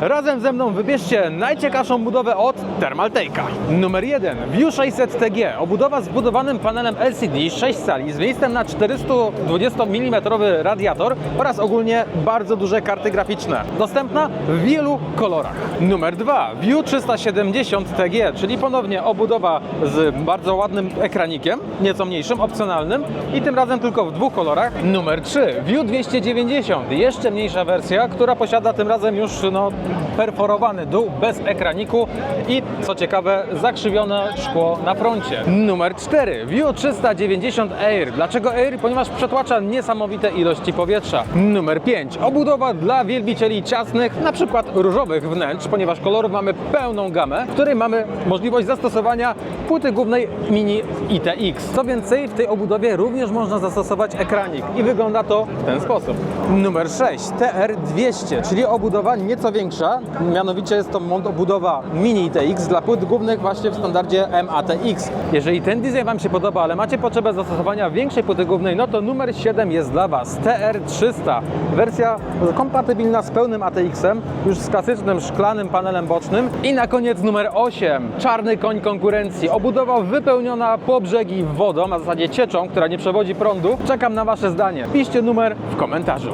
Razem ze mną wybierzcie najciekawszą budowę od Thermaltake'a. Numer 1. View 600 TG. Obudowa z budowanym panelem LCD 6 sali z miejscem na 420 mm radiator oraz ogólnie bardzo duże karty graficzne. Dostępna w wielu kolorach. Numer 2. View 370 TG, czyli ponownie obudowa z bardzo ładnym ekranikiem, nieco mniejszym, opcjonalnym i tym razem tylko w dwóch kolorach. Numer 3. View 290, jeszcze mniejsza wersja, która posiada tym razem już no, perforowany dół bez ekraniku i co ciekawe zakrzywione szkło na froncie. Numer 4. View 390 Air. Dlaczego Air? Ponieważ przetłacza niesamowite ilości powietrza. Numer 5. Obudowa dla wielbicieli ciasnych, na przykład różowych wnętrz, ponieważ kolorów mamy pełną gamę, w której mamy możliwość zastosowania płyty głównej Mini ITX. Co więcej, w tej obudowie również można zastosować ekranik i wygląda to w ten sposób. Numer 6. TR200, czyli obudowa nieco większa, mianowicie jest to obudowa Mini ITX dla płyt głównych właśnie w standardzie MATX. Jeżeli ten design Wam się podoba, ale macie potrzebę zastosowania większej płyty głównej, no to numer 7 jest dla Was. TR300, wersja kompatybilna z pełnym ATX-em, już z klasycznym szklanym panelem bocznym. I na koniec numer 8, czarny koń konkurencji. Obudowa wypełniona po brzegi wodą, a w zasadzie cieczą, która nie przewodzi prądu. Czekam na Wasze zdanie. Piszcie numer w komentarzu.